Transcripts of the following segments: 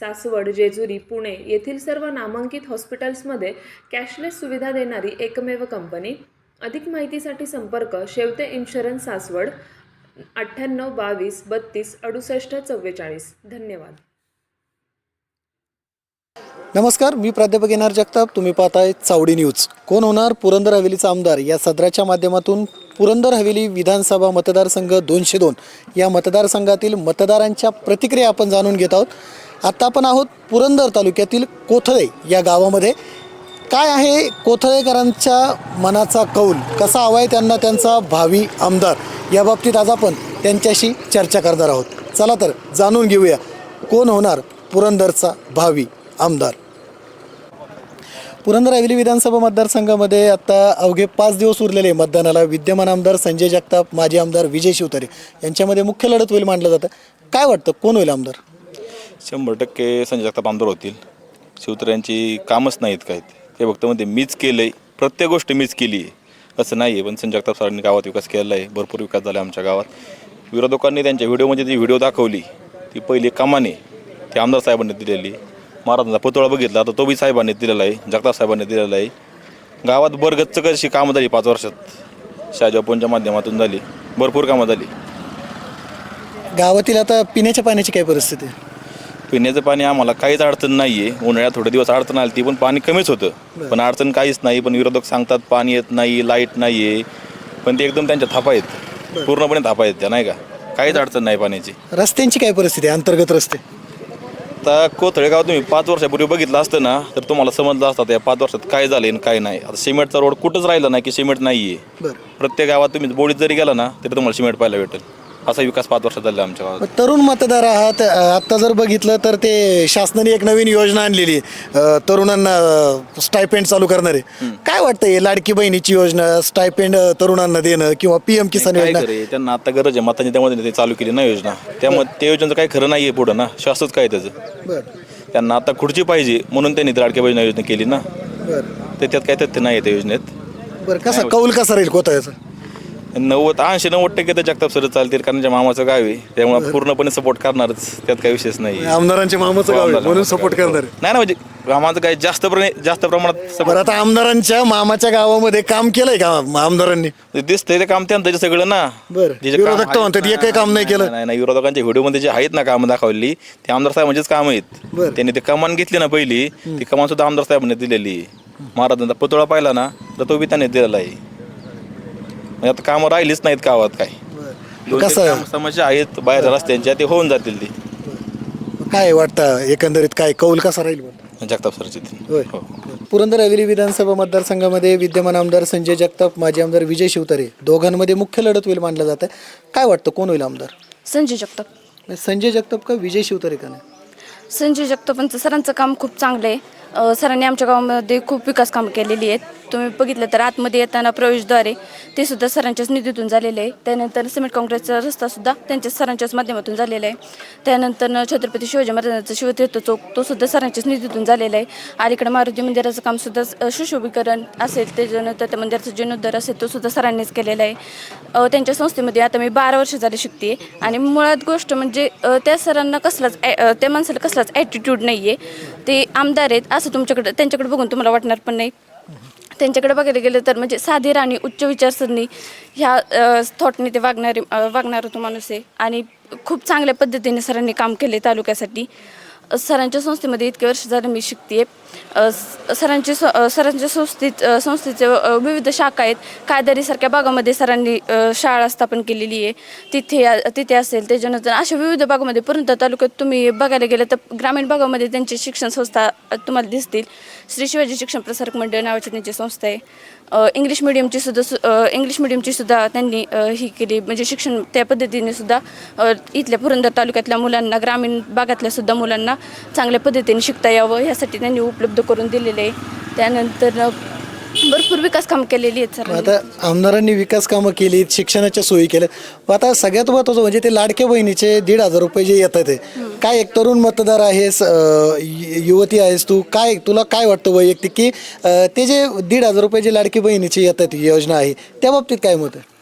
सासवड जेजुरी पुणे येथील सर्व नामांकित हॉस्पिटल्समध्ये कॅशलेस सुविधा देणारी एकमेव कंपनी. अधिक माहितीसाठी संपर्क शेवते इन्शुरन्स सासवड अठ्ठ्याण्णव बावीस बत्तीस अडुसष्ट चव्वेचाळीस. धन्यवाद. नमस्कार मी प्राध्यापक येणार जगताप. तुम्ही पाहताय चावडी न्यूज. कोण होणार पुरंदर हवेलीचा आमदार? या सदराच्या माध्यमातून पुरंदर हवेली विधानसभा मतदारसंघ दोनशे दोन. या मतदारसंघातील मतदारांच्या प्रतिक्रिया आपण जाणून घेत आहोत. आत्ता आपण आहोत पुरंदर तालुक्यातील कोथळे या गावामध्ये. काय आहे कोथळेकरांच्या मनाचा कौल? कसा हवा आहे त्यांना त्यांचा भावी आमदार? या बाबतीत आज आपण त्यांच्याशी चर्चा करणार आहोत. चला तर जाणून घेऊया कोण होणार पुरंदरचा भावी आमदार. पुरंदर हवेली विधानसभा मतदारसंघामध्ये आता अवघे पाच दिवस उरलेले मतदानाला. विद्यमान आमदार संजय जगताप माजी आमदार विजय शिवतारे यांच्यामध्ये मुख्य लढत होईल मानलं जातं. काय वाटतं? कोण होईल आमदार? शंभर टक्के संजय जगताप आमदार होतील. शिवतऱ्यांची कामच नाहीत काय ते फक्त म्हणते मीच केलं आहे प्रत्येक गोष्ट मीच केली आहे असं नाही आहे पण संजय जगताप सरांनी गावात विकास केलेला आहे भरपूर विकास झाला आमच्या गावात. विरोधकांनी त्यांच्या व्हिडिओमध्ये जी व्हिडिओ दाखवली ती पहिली कामाने ती आमदार साहेबांनी दिलेली. महाराजांचा पुतळा बघितला तर तो बी साहेबांनी दिलेला आहे जगताप साहेबांनी दिलेला आहे. गावात बरगच्च कशी कामं झाली पाच वर्षात? शहाजापूरच्या माध्यमातून झाली. भरपूर कामं झाली. गावातील आता पिण्याच्या पाण्याची काय परिस्थिती पिण्याचं पाणी आम्हाला काहीच अडचण नाही आहे उन्हाळ्यात थोडे दिवस अडचण आली ती पण पाणी कमीच होतं. पण अडचण काहीच नाही पण विरोधक सांगतात पाणी येत नाही लाइट नाही आहे पण ते एकदम त्यांच्या थापा आहेत. पूर्णपणे थापा आहेत त्या नाही का? काहीच अडचण नाही पाण्याची. रस्त्यांची काय परिस्थिती आहे? अंतर्गत रस्ते? आता कोथळेगाव तुम्ही पाच वर्षापूर्वी बघितलं असतं ना तर तुम्हाला समजलं असतं या पाच वर्षात काय झालं आणि काय नाही. आता सिमेंटचा रोड कुठंच राहिला नाही की सिमेंट नाही आहे प्रत्येक गावात तुम्ही बोडीत जरी गेला ना तरी तुम्हाला सिमेंट पाहायला भेटेल. असा विकास पाच वर्षात झाला आमच्या गावात. तरुण मतदार आहात आत्ता जर बघितलं तर ते शासनाने एक नवीन योजना आणलेली. अ, तरुणांना स्टायपेंड चालू करणारे. काय वाटतं हे लाडकी बहिणीची योजना स्टायपेंड तरुणांना देणं किंवा पीएम किसान काय योजना? करे त्यांना आता गरज आहे मातांनी त्यामध्ये ते चालू केली ना योजना. त्यामुळे त्या योजनेचं काही खरं नाही आहे पुढं ना. शास्त्रच काय त्याचं? बरं. त्यांना आता खुर्ची पाहिजे म्हणून त्यांनी ती लाडक्या बहिणी योजना केली ना. बरं. तर त्यात काय तथ्य नाही आहे त्या योजनेत. बरं कसा कौल कसा राहील कोथळ्याचा नव्वद ऐंशी नव्वद टक्के तर जगताप सर चालतील कारण त्यांच्या मामाचं गाव आहे त्यामुळे पूर्णपणे सपोर्ट करणारच त्यात काही विशेष नाही आहे. आमदारांच्या मामाचं गाव आहे म्हणून सपोर्ट करणार आहे. नाही ना म्हणजे आम्हाला काही जास्त जास्त प्रमाणात बरं आता आमदारांच्या मामाच्या गावामध्ये काम केलंय का आमदारांनी दिसतंय ते काम त्यांचं सगळं ना बरं. जे जे काम विरोधक तर आहेत म्हणतात, ना- एकही काम नाही केलं. नाही नाही विरोधकांच्या व्हिडिओमध्ये जे आहेत ना कामं दाखवली ते आमदार साहेबांचेच काम आहेत बरं. त्यांनी ते कमान घेतली ना पहिली ती कमान सुद्धा आमदार साहेबांनी दिलेली. महाराजांचा पुतळा पाहिला ना तर तो बी त्याने दिलेला आहे म्हणजे आता कामं राहिलीच नाहीत गावात काय. दोन कसं कामं समस्या आहेत बाहेर रस्त्यांच्या ते होऊन जातील ती. काय वाटतं एकंदरीत काय कौल कसा राहील बरं? जगताप सरची होय. हो. पुरंदर हवेली विधानसभा मतदारसंघामध्ये विद्यमान आमदार संजय जगताप माजी आमदार विजय शिवतारे दोघांमध्ये मुख्य लढत होईल मानलं जातं काय वाटतं कोण होईल आमदार? संजय जगताप. नाही, संजय जगताप का विजय शिवतारे का नाही? संजय जगतापांचं सरांचं काम खूप चांगलं आहे अ, सरांनी आमच्या गावामध्ये खूप विकास कामं केलेली आहेत. तुम्ही बघितलं तर आतमध्ये येताना प्रवेशद्वारे ते सुद्धा सरांच्याच निधीतून झालेले आहे. त्यानंतर सिमेंट काँक्रीटचा रस्तासुद्धा त्यांच्या सरांच्याच माध्यमातून झालेला आहे. त्यानंतर छत्रपती शिवाजी महाराजांचा शिवतीर्थ चौक तो सुद्धा सरांच्याच निधीतून झालेला आहे. अलीकडे मारुती मंदिराचं काम सुद्धा अ, सुशोभीकरण असेल त्याच्यानंतर त्या मंदिराचा जीर्णोद्धार असेल तो सुद्धा सरांनीच केलेला आहे. अ, त्यांच्या संस्थेमध्ये आता मी बारा वर्ष झाले शिकते आणि मुळात गोष्ट म्हणजे अ, त्या सरांना कसलाच ॲ- अ, त्या माणसाला कसलाच ॲटिट्यूड नाही आहे ते आमदार आहेत असं तुमच्याकडे त्यांच्याकडे बघून तुम्हाला वाटणार पण नाही. त्यांच्याकडे बघायला गेलं तर म्हणजे साधी राणी उच्च विचारसरणी ह्या थॉटने ते वागणारे वागणारा तो माणूस आहे. आणि खूप चांगल्या पद्धतीने सरांनी काम केले तालुक्यासाठी. सरांच्या संस्थेमध्ये इतके वर्ष झालं मी शिकते सरांची स- सरांच्या संस्थेत संस्थेचे विविध शाखा आहेत. कायदारीसारख्या भागामध्ये सरांनी शाळा स्थापन केलेली आहे. तिथे तिथे असेल त्याच्यानंतर अशा विविध भागामध्ये परंतु तालुक्यात तुम्ही बघायला गेलं तर ग्रामीण भागामध्ये त्यांची शिक्षण संस्था तुम्हाला दिसतील. श्री शिवाजी शिक्षण प्रसारक मंडळ नावाची त्यांची संस्था आहे. इंग्लिश मिडियमची सुद्धा सु- इंग्लिश मिडियमची सुद्धा त्यांनी ही केली. म्हणजे शिक्षण त्या पद्धतीने सुद्धा इथल्या पुरंदर तालुक्यातल्या मुलांना ग्रामीण भागातल्या सुद्धा मुलांना चांगल्या पद्धतीने शिकता यावं ह्यासाठी त्यांनी उपलब्ध करून दिलेले आहे. त्यानंतर भरपूर विकास काम केलेली आहेत सरांनी आता आमदारांनी विकास कामं केली शिक्षणाच्या सोयी केल्या मग आता सगळ्यात महत्त्वाचं म्हणजे ते लाडक्या बहिणीचे दीड हजार रुपये जे येतात ते. काय एक तरुण मतदार आहेस अं, यु- युवती आहेस तू? काय तुला काय वाटतं वैयक्तिक की अं, ते जे दीड हजार रुपये जे लाडकी बहिणीचे येतात ही योजना आहे त्या बाबतीत काय मत आहे?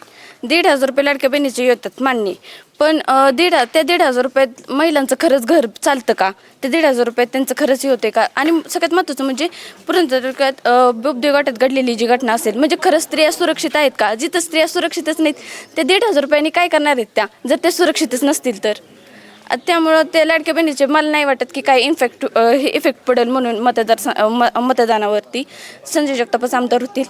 दीड हजार रुपये लाडक्या बहिणीचे येतात मान्य. पण दीड त्या दीड हजार रुपयात महिलांचं खरंच घर चालतं का? ते दीड हजार रुपयात त्यांचं खरंच हे होते का? आणि सगळ्यात महत्त्वाचं म्हणजे पुरण तालुक्यात बोबदे गटात घडलेली जी घटना असेल म्हणजे खरंच स्त्रिया सुरक्षित आहेत का? जिथं स्त्रिया सुरक्षितच नाहीत ते दीड हजार रुपयांनी काय करणार आहेत त्या? जर त्या सुरक्षितच नसतील तर. त्यामुळं ते लाडक्या बहिणीचे मला नाही वाटत की काय इन्फेक्ट हे इफेक्ट पडेल म्हणून मतदार स- म- मतदानावरती. संजय जगतापच आमदार होतील.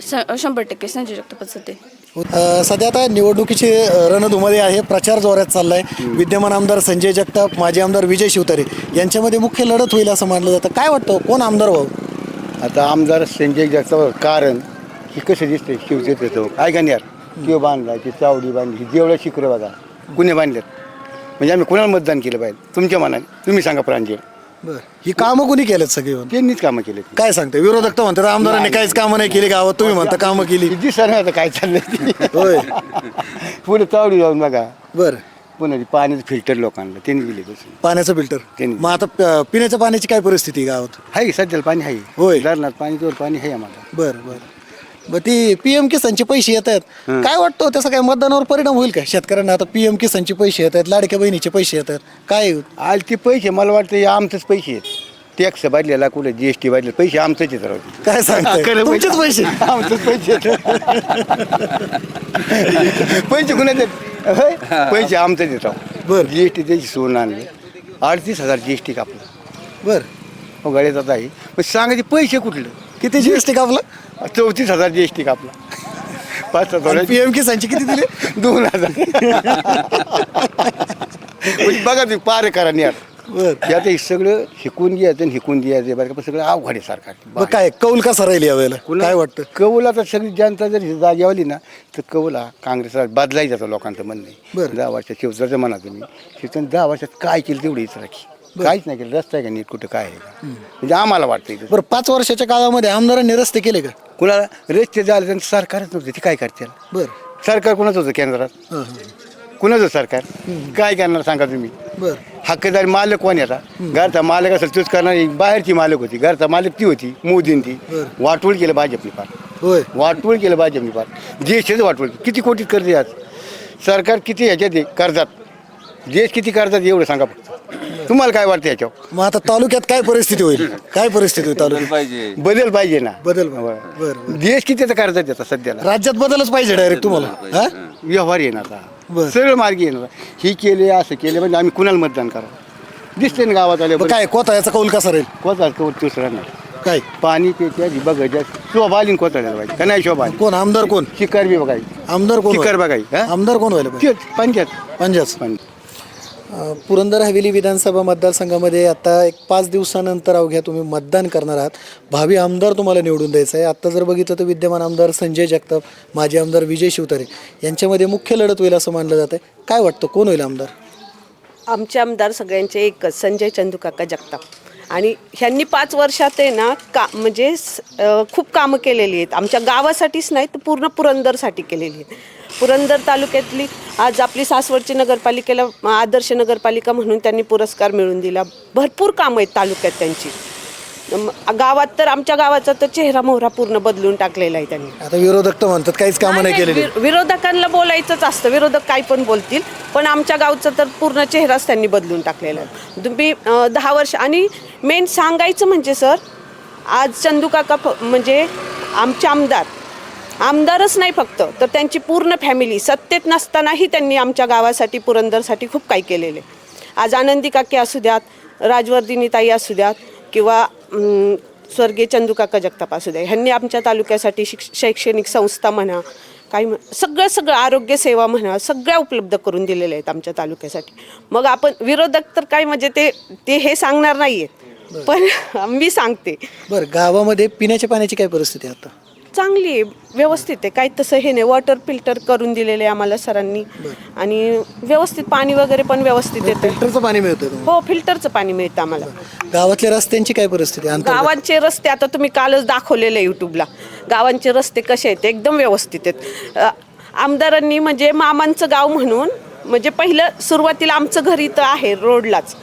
स शंभर टक्के संजय जगतापच होते सध्या आता निवडणुकीची अ, रणधुमाळी आहे प्रचार जोरात चाललाय. विद्यमान आमदार संजय जगताप माजी आमदार विजय शिवतारे यांच्यामध्ये मुख्य लढत होईल असं मानलं जातं. काय वाटतं? कोण आमदार व्हावं? आता आमदार संजय जगताप कारण ही कसं दिसतंय शिवसेत येतो काय करणार किंवा बांधला की चावडी बांधली देवळं शिकरं बघा कुणी बांधलेत? म्हणजे आम्ही कुणाला मतदान केलं पाहिजे? तुमच्या मनाने तुम्ही सांगा प्रांजळ. बरं. ही कामं कोणी केलेत सगळी त्यांनीच कामं केले काय सांगते विरोधक तर म्हणतात आमदारांनी काहीच कामं नाही केली गावात. तुम्ही म्हणता कामं केली. दिसणार नाही आता काय चाललंय. होय. पुढे चावडी जाऊन बघा. बरं. पुन्हा ते पाण्याचं फिल्टर लोकांना त्यांनी दिले तसं पाण्याचं फिल्टर? त्यांनी. मग आता प- पिण्याच्या पाण्याची काय परिस्थिती आहे गावात? आहे सध्याला पाणी आहे. होय. धरणात पाणी जोर पाणी आहे आम्हाला. बरं बरं. मग ती पीएम किसानचे पैसे येत आहेत. काय वाटतं त्याचा काय मतदानावर परिणाम होईल का? शेतकऱ्यांना आता पीएम किसानचे पैसे येत आहेत लाडक्या बहिणीचे पैसे येत आहेत. काय? आज ते पैसे मला वाटतं हे आमचेच पैसे आहेत. टॅक्स भरलेला कुठे जी एस टी भरलेला पैसे आमचेच आहेत राव ते. काय सांगताय? खरं तुमचेच पैसे? आमचेच पैसे आहेत. पैसे कुणाचे आहेत? होय? पैसे आमचेच येत बरं. जी एस टी त्याची सोनं आणले. अडतीस हजार जी एस टी कापलं. बरं. हो गळ्यात आहे. पण सांगायचे पैसे कुठलं? किती जीएसटी कापला? चौतीस हजार जी एस टी कापला. पाच हजार पीएम किसानचे किती दिले? दोन हजार. म्हणजे बघा तुम्ही पार करा यार बरं. यात हे सगळं शिकून घ्यायचं आणि हिकून द्यायचं बरं का पण सगळं अवघड आहे सरकार. मग काय कौल कसा राहील यावेळेला काय वाटतं? कौल आता सगळी जनता जर ही जागी आली ना तर कौल हा काँग्रेसला बदलायचं जातं लोकांचं म्हणणं आहे. बरं. दहा वर्षात शिवसेनेचं म्हणा तुम्ही. शिवसेने दहा वर्षात काय केलं तेवढीच राखी. काहीच नाही केलं रस्ता आहे का नीट कुठं काय आहे का? म्हणजे आम्हाला वाटतं इथं. बरं पाच वर्षाच्या काळामध्ये आमदारांनी रस्ते केले का? कुणाला? रस्ते झाले त्यांचं सरकारच नव्हतं ते काय करतील? बरं. सरकार कुणाचं होतं केंद्रात? हां हां कुणाचं सरकार? काय करणार सांगा तुम्ही? बरं. हक्कदार मालक कोण याचा घरचा मालक असेल तूच करणारी बाहेरची मालक होती घरचा मालक ती होती मोदीन ती बरं. वाटोळ केलं भाजपने फार. होय. वाटोळ केलं भाजपने फार. देशाचं वाटोळ किती कोटीत कर्ज आहे आज? सरकार किती ह्याच्यात आहे? कर्जात. देश किती कर्जात आहे एवढं सांगा फक्त. तुम्हाला काय वाटतं याच्यावर? मग आता तालुक्यात काय परिस्थिती होईल? काय परिस्थिती होईल तालुक्यात? बदल पाहिजे ना. बदल पाहिजे. बरं देश किती आता कर्जात येतात सध्याला? राज्यात बदलच पाहिजे डायरेक्ट तुम्हाला हा? व्यवहार येणार बरं. आता सरळ मार्गी येणार. ही केले असं केले म्हणजे आम्ही कुणाला मतदान करा दिसते ना गावात आले मग काय कोता याचा कौल कसा राहील? कोचा दुसरा राहणार. काय? पाणी पित्या बघायच्या शोभा आली कोचायला पाहिजे. का नाही शोभा आली? कोण आमदार कोण? शिकार बी बघायची. आमदार कोण शिकार? बघायची हा? आमदार कोण व्हायला पाहिजे? तेच पंचायत. पंजाब पंच अ, पुरंदर हवेली विधानसभा मतदारसंघामध्ये आता एक पाच दिवसानंतर अवघ्या तुम्ही मतदान करणार आहात. भावी आमदार तुम्हाला निवडून द्यायचं आहे. आत्ता जर बघितलं तर विद्यमान आमदार संजय जगताप माजी आमदार विजय शिवतारे यांच्यामध्ये मुख्य लढत होईल असं मानलं जातं काय वाटतं? कोण होईल आमदार? आमचे आमदार सगळ्यांचे एकच संजय चंदूकाका जगताप. आणि ह्यांनी पाच वर्षात आहे ना का म्हणजे खूप कामं केलेली आहेत. आमच्या गावासाठीच नाही तर पूर्ण पुरंदरसाठी केलेली आहेत. पुरंदर तालुक्यातली आज आपली सासवडची नगरपालिकेला आदर्श नगरपालिका म्हणून त्यांनी पुरस्कार मिळवून दिला. भरपूर कामं आहेत तालुक्यात त्यांची. गावात तर आमच्या गावाचा तर चेहरा मोहरा पूर्ण बदलून टाकलेला आहे त्यांनी. आता विरोधक तर म्हणतात काहीच कामं नाही केलेली. विर- विरोधकांना बोलायचंच असतं. विरोधक काय पण बोलतील पण आमच्या गावचा तर पूर्ण चेहराच त्यांनी बदलून टाकलेला आहे. तुम्ही अं, दहा वर्ष आणि मेन सांगायचं म्हणजे सर आज चंदू काका फ- म्हणजे आमचे आमदार आमदारच नाही फक्त तर त्यांची पूर्ण फॅमिली सत्तेत नसतानाही त्यांनी आमच्या गावासाठी पुरंदरसाठी खूप काही केलेले. आज आनंदी काकी असू द्यात राजवर्धिनी ताई असू द्यात किंवा स्वर्गीय चंदूकाका जगताप असू द्या ह्यांनी आमच्या तालुक्यासाठी शिक्ष शैक्षणिक संस्था म्हणा काही म्हण- सगळं सगळं आरोग्य सेवा म्हणा सगळ्या उपलब्ध करून दिलेल्या आहेत आमच्या तालुक्यासाठी. मग आपण विरोधक तर काय म्हणजे ते ते हे सांगणार नाही आहेत पण मी सांगते. बरं गावामध्ये पिण्याच्या पाण्याची काय परिस्थिती आता? चांगली आहे व्यवस्थित आहे. काही तसं हे नाही. वॉटर फिल्टर करून दिलेले आहे आम्हाला सरांनी. आणि व्यवस्थित पाणी वगैरे पण व्यवस्थित येतं फिल्टरचं पाणी मिळतं तुम्हाला? हो फिल्टरचं पाणी मिळतं आम्हाला. गावातल्या रस्त्यांची काय परिस्थिती? आहे? अंतर्गत गावांचे रस्ते आता तुम्ही कालच दाखवलेले यूट्यूबला गावांचे रस्ते कसे आहेत? एकदम व्यवस्थित आहेत. अ, आमदारांनी म्हणजे मामांचं गाव म्हणून म्हणजे पहिलं सुरुवातीला आमचं घर इथं आहे रोडलाच.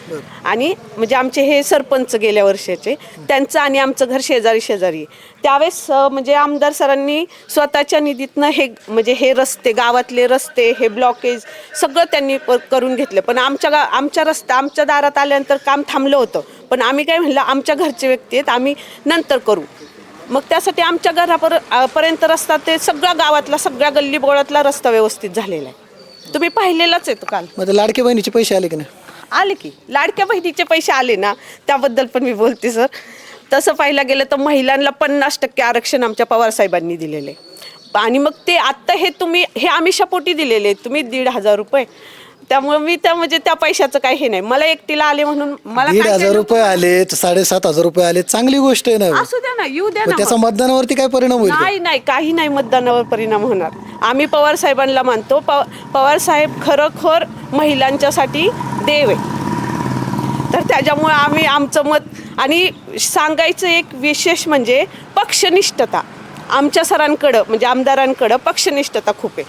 आणि म्हणजे आमचे हे सरपंच गेल्या वर्षाचे त्यांचं आणि आमचं घर शेजारी शेजारी. त्यावेळेस म्हणजे आमदार सरांनी स्वतःच्या निधीतनं हे म्हणजे हे रस्ते गावातले रस्ते हे ब्लॉकेज सगळं त्यांनी करून घेतलं. पण आमच्या गा आमच्या रस्ता आमच्या दारात आल्यानंतर काम थांबलं होतं. पण आम्ही काय म्हणलं आमच्या घरचे व्यक्ती आहेत आम्ही नंतर करू. मग त्यासाठी आमच्या घरापर अ, पर्यंत रस्ता ते सगळा गावातला सगळ्या गल्ली बोळातला रस्ता व्यवस्थित झालेला आहे. तुम्ही पाहिलेलाच आहे तो काल. मग ते लाडके बहिणीचे पैसे आले की नाही? आले की. लाडक्या बहिणीचे पैसे आले ना त्याबद्दल पण मी बोलते सर. तसं पाहायला गेलं तर महिलांना पन्नास टक्के आरक्षण आमच्या पवार साहेबांनी दिलेले आणि मग ते आत्ता हे तुम्ही हे आमिषापोटी दिलेले आहेत. तुम्ही दीड हजार रुपये त्यामुळे मी त्या म्हणजे त्या पैशाचं काही हे नाही. मला एकटीला आले म्हणून मला दीड हजार रुपये आले साडेसात हजार रुपये आले चांगली गोष्ट आहे ना असू द्या ना येऊ द्या मग ना त्याचा. मतदानावरती काय परिणाम होईल का? नाही नाही काही नाही मतदानावर परिणाम होणार. आम्ही पवार साहेबांना मानतो पव पवार साहेब खरोखर महिलांच्यासाठी देव आहे. तर त्याच्यामुळे आम्ही आमचं मत आणि सांगायचं एक विशेष म्हणजे पक्षनिष्ठता. आमच्या सरांकडं म्हणजे आमदारांकडं पक्षनिष्ठता खूप आहे.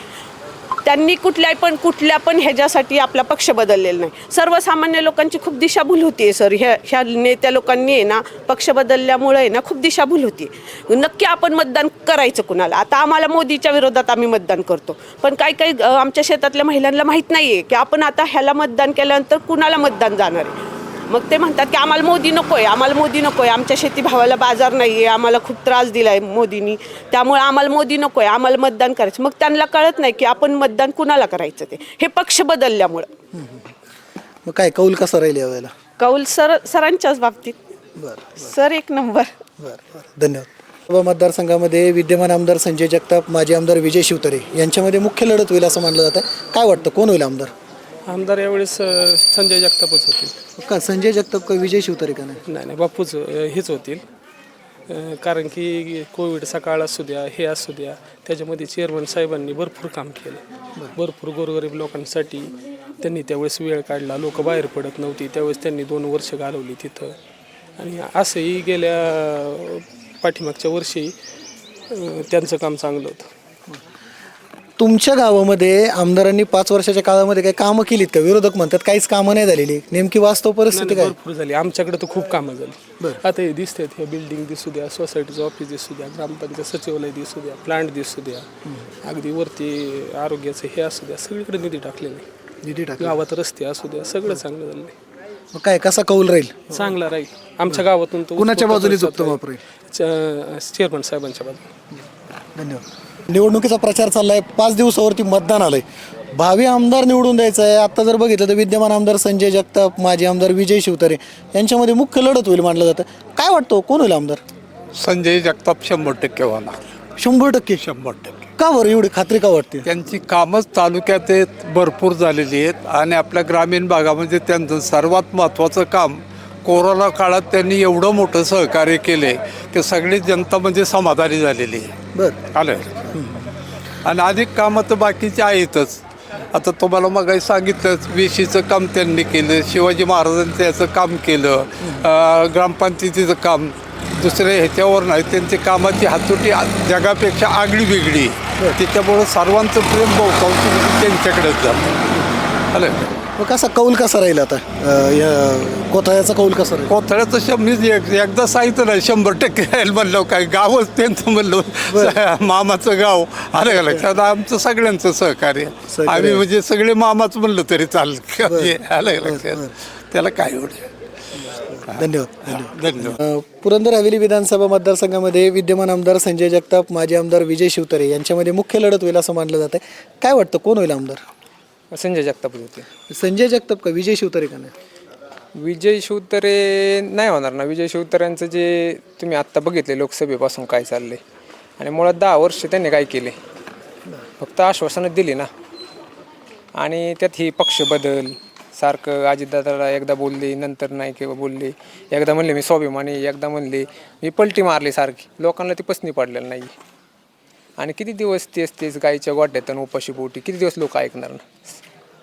त्यांनी कुठल्या पण कुठल्या पण ह्याच्यासाठी आपला पक्ष बदललेला नाही. सर्वसामान्य लोकांची खूप दिशाभूल होती आहे सर. ह्या ह्या नेत्या लोकांनी आहे ना पक्ष बदलल्यामुळे आहे ना खूप दिशाभूल होती नक्की आपण मतदान करायचं कुणाला? आता आम्हाला मोदीच्या विरोधात आम्ही मतदान करतो. पण काही काही आमच्या शेतातल्या महिलांना माहीत नाही आहे की आपण आता ह्याला मतदान केल्यानंतर कुणाला मतदान जाणार आहे? मग ते म्हणतात की आम्हाला मोदी नको आहे आम्हाला मोदी नको आहे आमच्या शेतीभावाला बाजार नाही आहे आम्हाला खूप त्रास दिला आहे मोदींनी. त्यामुळे आम्हाला मोदी नको आहे आम्हाला मतदान करायचं. मग त्यांना कळत नाही की आपण मतदान कुणाला करायचं ते? हे पक्ष बदलल्यामुळं. मग काय कौल कसा राहील यावेळेला कौल सर सरांच्याच बाबतीत. बरं सर एक नंबर. बरं बरं. धन्यवाद. व मतदारसंघामध्ये विद्यमान आमदार संजय जगताप माजी आमदार विजय शिवतरे यांच्यामध्ये मुख्य लढत होईल असं मानलं जातं काय वाटतं कोण होईल आमदार? आमदार यावेळेस अ, संजय जगतापच होतील. का संजय जगताप का विजय शिवतरे का नाही? नाही नाही बापूच अ, हेच होतील. अ, कारण की कोविडचा काळ असू द्या हे असू द्या त्याच्यामध्ये चेअरमन साहेबांनी भरपूर काम केलं. भरपूर गोरगरीब लोकांसाठी त्यांनी त्यावेळेस वेळ काढला लोक बाहेर पडत नव्हती त्यावेळेस त्यांनी दोन वर्ष घालवली तिथं. आणि असंही गेल्या अ, पाठीमागच्या वर्षी अ, त्यांचं काम चांगलं होतं. तुमच्या गावामध्ये आमदारांनी पाच वर्षाच्या काळामध्ये काही कामं केलीत का? विरोधक म्हणतात काहीच कामं नाही झालेली. नेमकी वास्तव परिस्थिती काय? भरपूर झाली. आमच्याकडे तर खूप कामं झाली. आता हे दिसतात हे बिल्डिंग दिसू द्या सोसायटीचं ऑफिस दिसू द्या ग्रामपंचायत सचिवालय दिसू द्या प्लांट दिसू द्या. अगदी वरती आरोग्याचं हे असू द्या सगळीकडे निधी टाकलेला निधी टाक गावात रस्ते असू द्या सगळं चांगलं झालं. मग काय कसा कौल राहील? चांगला राहील. आमच्या गावातून तो कुणाच्या बाजूने राहील. वापरेल? चेअरमन साहेबांच्या बाजूने. धन्यवाद. निवडणुकीचा प्रचार चाललाय. पाच दिवसावरती मतदान आलंय. भावी आमदार निवडून द्यायचं आहे आता जर बघितलं तर विद्यमान आमदार संजय जगताप माजी आमदार विजय शिवतारे यांच्यामध्ये मुख्य लढत होईल मानलं जातं. काय वाटतं कोण होईल आमदार? संजय जगताप शंभर टक्के होणार. शंभर टक्के? शंभर टक्के. का बरं? एवढी खात्री का वाटते? त्यांची कामच तालुक्यात आहेत भरपूर झालेली आहेत. आणि आपल्या ग्रामीण भागामध्ये त्यांचं सर्वात महत्त्वाचं काम कोरोना काळात त्यांनी एवढं मोठं सहकार्य केले की सगळी जनता म्हणजे समाधानी झालेली आहे. बर. आलं? आणि अधिक कामं तर बाकीची आहेतच. आता तुम्हाला मग सांगितलं वेशीचं काम त्यांनी केलं शिवाजी महाराजांचं याचं काम केलं ग्रामपंचायतीचं काम. दुसरे ह्याच्यावर नाही त्यांची कामाची हातोटी जगापेक्षा आगळी वेगळी त्याच्यामुळं सर्वांचं प्रेम बहुतांश त्यांच्याकडेच जातं. आलं? मग कसा कौल कसा राहील आता? अं, या कोथळ्याचा कौल कसा राहील? कोथळ्याचं शंभर एक एकदा सांगितलं नाही शंभर टक्के राहील म्हणलं काय गावच त्यांचं म्हणलं. मामाचं गाव आलं का लक्षात? आमचं सगळ्यांचं सहकार्य. सहकार्य. आम्ही म्हणजे सगळे मामाच म्हणलं तरी चालेल. आलं का लक्षात? त्याला काय एवढं? धन्यवाद धन्यवाद. धन्यवाद. अ, पुरंदर हवेली विधानसभा मतदारसंघामध्ये विद्यमान आमदार संजय जगताप माजी आमदार विजय शिवतरे यांच्यामध्ये मुख्य लढत होईल असं मानलं जातं काय वाटतं? कोण होईल आमदार? संजय जगताप होते. संजय जगताप का? विजय शिवतरे का नाही? विजय शिवतरे नाही होणार ना. विजय शिवतऱ्यांचं जे तुम्ही आत्ता बघितले लोकसभेपासून काय चाललंय. आणि मुळात दहा वर्ष त्यांनी काय केले. फक्त आश्वासनं दिली ना. आणि त्यात ही पक्ष बदल सारखं अजितदादाला एकदा बोलली नंतर नाही किंवा बोलली. एकदा म्हणले मी स्वाभिमानी एकदा म्हणले मी पलटी मारली सारखी. लोकांना ती पसनी पडलेली नाही आणि किती दिवस तेच तेच गाईच्या गोट्यातून उपाशी पोटी किती दिवस लोक ऐकणार? ना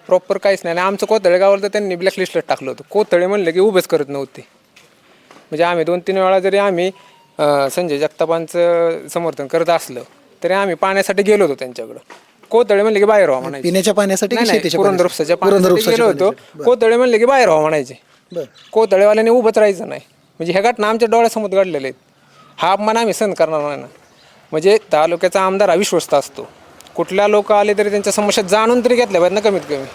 प्रॉपर काहीच नाही. आणि आमचं कोथळे गावाला तर त्यांनी ब्लॅकलिस्टला टाकलं होतं. कोथळे म्हणलं की उभेच करत नव्हते. म्हणजे आम्ही दोन तीन वेळा जरी आम्ही संजय जगतापांचं समर्थन करत असलं तरी आम्ही पाण्यासाठी गेलो होतो त्यांच्याकडं. कोथळे म्हणले की बाहेर व्हा म्हणायचे. पिण्याच्या पाण्यासाठी की नाही, नाही, शेतीच्या पुरंदर पाण्यासाठी? उपसाच्या गेलो होतो. कोथळे म्हणले की बाहेर व्हा म्हणायचे. कोथळेवाल्याने उभंच राहायचं नाही. म्हणजे ह्या घटना आमच्या डोळ्यासमोर घडलेल्या आहेत. हा अपमान आम्ही सहन करणार नाही ना. म्हणजे तालुक्याचा आमदार हा विश्वस्त असतो. कुठल्या लोक आले तरी त्यांच्या समस्या जाणून तरी घेतल्या पाहिजेत ना कमीत कमी.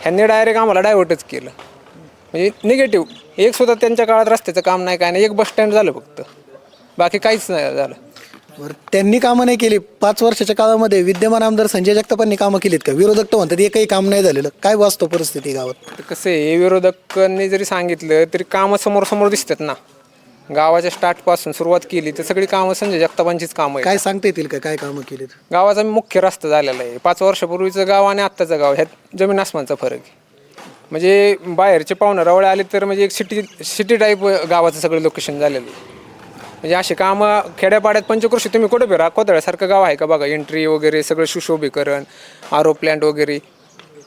ह्यांनी डायरेक्ट आम्हाला डायव्हर्टच केलं. म्हणजे निगेटिव्ह एक सुद्धा त्यांच्या काळात रस्त्याचं काम नाही काय नाही. एक बस स्टँड झालं फक्त. बाकी काहीच नाही झालं. बरं त्यांनी कामं नाही केली. पाच वर्षाच्या काळामध्ये विद्यमान आमदार संजय जगतापांनी कामं केलीत का? विरोधक तर म्हणतात एकही काम नाही झालेलं. काय वास्तव परिस्थिती गावात? कसं आहे विरोधकांनी जरी सांगितलं तरी कामं समोर समोर दिसतात ना. गावाच्या स्टार्टपासून सुरुवात केली तर सगळी कामं संजय जगतापांचीच कामं आहेत. काय सांगता येतील का? काय कामं केलीत? गावाचा मुख्य रस्ता झालेला आहे. पाच वर्षापूर्वीचं गाव आणि आत्ताचं गाव ह्यात जमीन आसमानचा फरक आहे. म्हणजे बाहेरचे पाहुणे रवळे आले तर म्हणजे एक सिटी सिटी टाईप गावाचं सगळं लोकेशन झालेलं आहे. म्हणजे अशी कामं खेड्यापाड्यात पंचकृषी तुम्ही कुठे फिरा कोतळ्यासारखं गाव आहे का बघा? एंट्री वगैरे सगळं सुशोभीकरण आरो प्लॅन्ट वगैरे.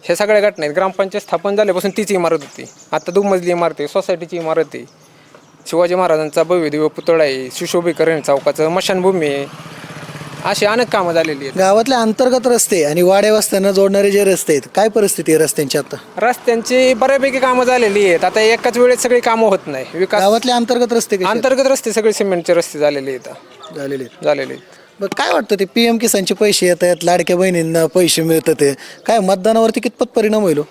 ह्या सगळ्या घटना आहेत. ग्रामपंचायत स्थापन झाल्यापासून तीच इमारत होती. आता दुमजली इमारत आहे सोसायटीची इमारत आहे. शिवाजी महाराजांचा भव्य दिव्य पुतळा आहे सुशोभीकरण चौकाचं मशानभूमी आहे. अशी अनेक कामं झालेली आहेत. गावातले अंतर्गत रस्ते आणि वाड्या वस्त्यांना जोडणारे जे रस्ते आहेत काय परिस्थिती आहे रस्त्यांची आता? रस्त्यांची बऱ्यापैकी कामं झालेली आहेत. आता एकाच वेळेत सगळी कामं होत नाही. विकास गावातले अंतर्गत रस्ते कसे आहेत? अंतर्गत रस्ते सगळे सिमेंटचे रस्ते झालेले आहेत. झालेले आहेत. झालेले आहेत. बरं काय वाटतं ते पी एम किसानचे पैसे येत आहेत लाडक्या बहिणींना पैसे मिळतात ते? काय मतदानावरती कितपत परिणाम होईल हो?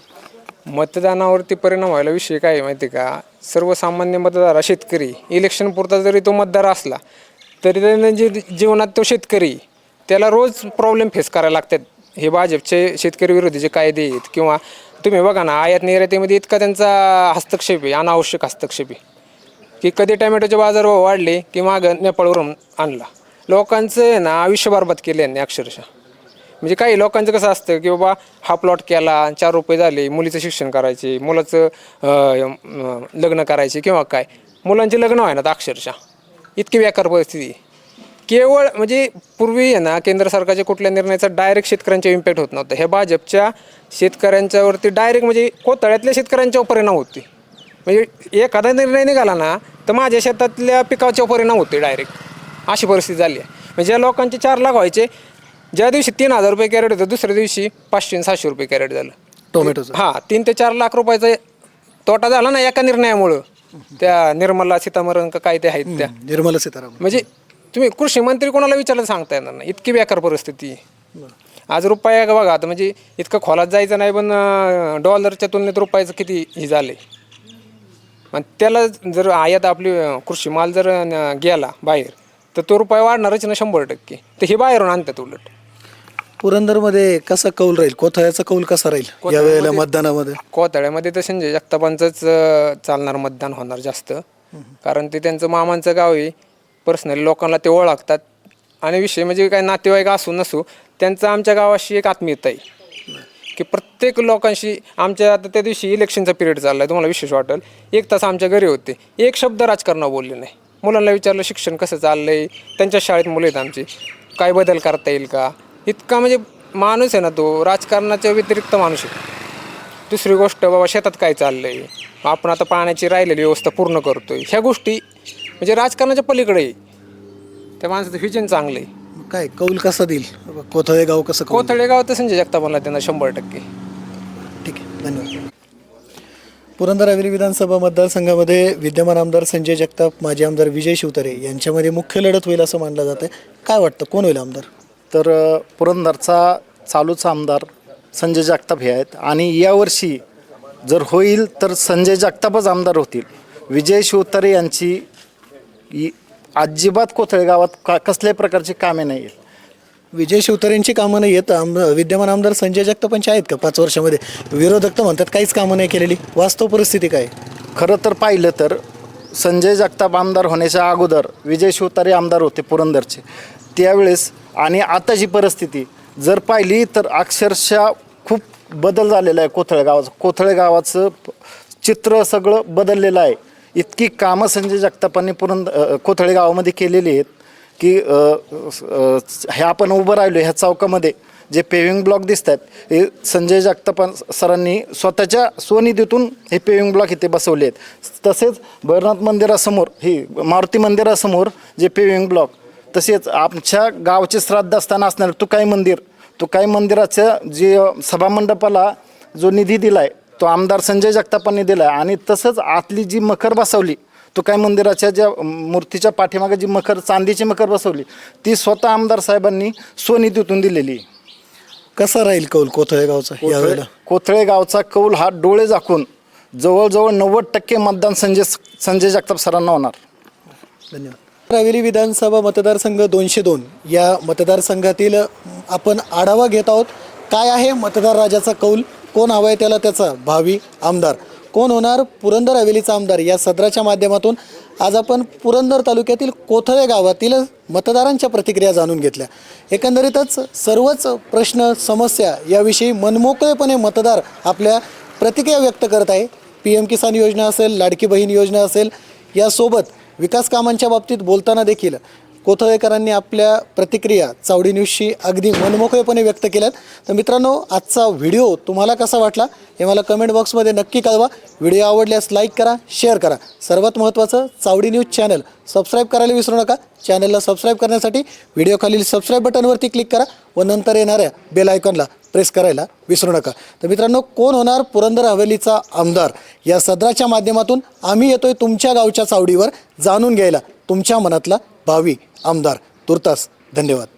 मतदानावरती परिणाम व्हायला विषय काय आहे माहिती आहे का? सर्वसामान्य मतदार हा शेतकरी. इलेक्शन पुरता जरी तो मतदार असला तरी त्याने जे जीवनात तो शेतकरी त्याला रोज प्रॉब्लेम फेस करायला लागतात. हे भाजपचे शेतकरी विरोधी जे कायदे आहेत किंवा तुम्ही बघा ना आयात निर्यातीमध्ये इतका त्यांचा हस्तक्षेप आहे अनावश्यक हस्तक्षेप आहे की कधी टोमॅटोचे बाजार वाढले की मागं नेपाळवरून आणला. लोकांचं आहे ना आयुष्य बरबाद केले यांनी अक्षरशः. म्हणजे काही लोकांचं कसं असतं की बाबा हा प्लॉट केला चार रुपये झाले मुलीचं शिक्षण करायचे मुलाचं अं, अं, लग्न करायचे किंवा काय. मुलांचे लग्न व्हायना अक्षरशः. इतकी व्याकार परिस्थिती. आहे. केवळ म्हणजे पूर्वी आहे ना केंद्र सरकारच्या कुठल्या निर्णयाचा डायरेक्ट शेतकऱ्यांच्या इम्पॅक्ट होत नव्हता. हे भाजपच्या शेतकऱ्यांच्यावरती डायरेक्ट म्हणजे कोतळ्यातल्या शेतकऱ्यांच्यावर परिणाम होते. म्हणजे एखादा निर्णय निघाला ना तर माझ्या शेतातल्या पिकाच्या परिणाम होते डायरेक्ट अशी परिस्थिती झाली आहे. म्हणजे ज्या लोकांचे चार लाख व्हायचे ज्या दिवशी तीन हजार रुपये कॅरेट होतं दुसऱ्या दिवशी पाचशे आणि सहाशे रुपये कॅरेट झालं. टोमॅटोचं हां तीन ते चार लाख रुपयाचा तोटा झाला ना एका निर्णयामुळं. त्या निर्मला सीतामरण का काय ते आहेत त्या. निर्मला सीतारामन. म्हणजे तुम्ही कृषी मंत्री कोणाला विचारलं सांगता येणार नाही. इतकी बेकार परिस्थिती. आहे. आज रुपया का बघा आता म्हणजे इतकं खोलात जायचं नाही पण अं, डॉलरच्या तुलनेत रुपयाचं किती हे झालंय. आणि त्याला जर आयात आपली अं, कृषी माल जर अं, गेला बाहेर तर तो रुपया वाढणारच ना शंभर टक्के. तर हे बाहेरून आणतात उलट. पुरंदरमध्ये कसा कौल राहील? कोथळ्याचा कौल कसा राहील या वेळेला मतदानामध्ये? कोथळ्यामध्ये तर संजय जगतापांचंच अं, चालणार मतदान होणार जास्त. कारण ते त्यांचं मामांचं गाव आहे. पर्सनली लोकांना ते ओळखतात. आणि विषय म्हणजे काय नातेवाईक असू नसू त्यांचं आमच्या गावाशी एक आत्मीयता आहे. की प्रत्येक लोकांशी आमच्या आता त्या दिवशी इलेक्शनचा पिरियड चालला आहे तुम्हाला विशेष वाटेल. एक तास आमच्या घरी होते. एक शब्द राजकारणा बोलले नाही. मुलांना विचारलं शिक्षण कसं चाललं आहे त्यांच्या शाळेत मुलं आहेत आमची. काय बदल करता येईल का? इतका म्हणजे माणूस आहे ना तो राजकारणाच्या व्यतिरिक्त माणूस आहे. दुसरी गोष्ट बाबा शेतात काय चाललंय? आपण आता पाण्याची राहिलेली व्यवस्था पूर्ण करतोय. ह्या गोष्टी म्हणजे राजकारणाच्या पलीकडे आहे. त्या माणसाचं व्हिजन चांगलं आहे. काय कौल कसा देईल? कोथळे गाव कसं कौल कोथळे गाव तर संजय जगतापाला त्यांना शंभर टक्के. ठीक आहे धन्यवाद. पुरंदर हवेली विधानसभा मतदारसंघामध्ये विद्यमान आमदार संजय जगताप माजी आमदार विजय शिवतारे यांच्यामध्ये मुख्य लढत होईल असं मानलं जातं काय वाटतं? कोण होईल आमदार? तर पुरंदरचा चालूच आमदार संजय जगताप हे आहेत. आणि यावर्षी जर होईल तर संजय जगतापच आमदार होतील. विजय शिवतारे यांची अजिबात कोथळे गावात का कसल्याही प्रकारची कामे नाही आहेत. विजय शिवतारेंची कामं नाही येत आम विद्यमान आमदार संजय जगतापांचे आहेत का पाच वर्षामध्ये? विरोधक तर म्हणतात काहीच कामं नाही केलेली. वास्तव परिस्थिती काय? खरं तर पाहिलं तर संजय जगताप आमदार होण्याच्या अगोदर विजय शिवतारे आमदार होते पुरंदरचे. त्यावेळेस आणि आताची परिस्थिती जर पाहिली तर अक्षरशः खूप बदल झालेला आहे कोथळे गावाचं. कोथळे गावाचं चित्र सगळं बदललेलं आहे. इतकी कामं संजय जगतापांनी पुरंद कोथळे गावामध्ये केलेली आहेत की हे आपण उभं राहिलो ह्या चौकामध्ये जे पेविंग ब्लॉक दिसत आहेत हे संजय जगतापान सरांनी स्वतःच्या स्वनिधीतून हे पेविंग ब्लॉक इथे बसवले आहेत तसेच भैरनाथ मंदिरासमोर ही मारुती मंदिरासमोर जे पेविंग ब्लॉक तसेच आमच्या गावचे श्राद्धास्थान असणारे तुकाई मंदिर तुकाई मंदिराचं जे सभामंडपाला जो निधी दिला आहे तो आमदार संजय जगतापांनी दिला आहे आणि तसंच आतली जी मखर बसवली तुकाई मंदिराच्या ज्या मूर्तीच्या पाठीमागे जी मखर चांदीची मखर बसवली ती स्वतः आमदार साहेबांनी स्वनिधीतून दिलेली. कसा राहील कौल कोथळे गावचा यावेळेला कोथळे गावचा कौल हा डोळे झाकून जवळजवळ नव्वद टक्के मतदान संजय संजय जगताप सरांना होणार. धन्यवाद. रावेली विधानसभा मतदारसंघ दोनशे दोन. या मतदारसंघातील आपण आढावा घेत आहोत. काय आहे मतदार राजाचा कौल? कोण हवा आहे त्याला त्याचा भावी आमदार? कोण होणार पुरंदर हवेलीचा आमदार? या सदराच्या माध्यमातून आज आपण पुरंदर तालुक्यातील कोथळे गावातील मतदारांच्या प्रतिक्रिया जाणून घेतल्या. एकंदरीतच सर्वच प्रश्न समस्या याविषयी मनमोकळेपणे मतदार आपल्या प्रतिक्रिया व्यक्त करत आहे. पी एम किसान योजना असेल लाडकी बहीण योजना असेल यासोबत विकास कामांच्या बाबतीत बोलताना देखील कोथळेकरांनी आपल्या प्रतिक्रिया चावडी न्यूजशी अगदी मनमोकळेपणे व्यक्त केल्यात. तर मित्रांनो आजचा व्हिडिओ तुम्हाला कसा वाटला हे मला कमेंट बॉक्समध्ये नक्की कळवा. व्हिडिओ आवडल्यास लाईक करा शेअर करा. सर्वात महत्त्वाचं चावडी न्यूज चॅनल सबस्क्राईब करायला विसरू नका. चॅनलला सबस्क्राईब करण्यासाठी व्हिडिओ खालील सबस्क्राईब बटनवरती क्लिक करा व नंतर येणाऱ्या बेल आयकॉनला प्रेस करायला विसरू नका. तर मित्रांनो कोण होणार पुरंदर हवेलीचा आमदार? या सदराच्या माध्यमातून आम्ही येतोय तुमच्या गावच्या चावडीवर जाणून घ्यायला तुमच्या मनातला भावी आमदार तुर्तास. धन्यवाद.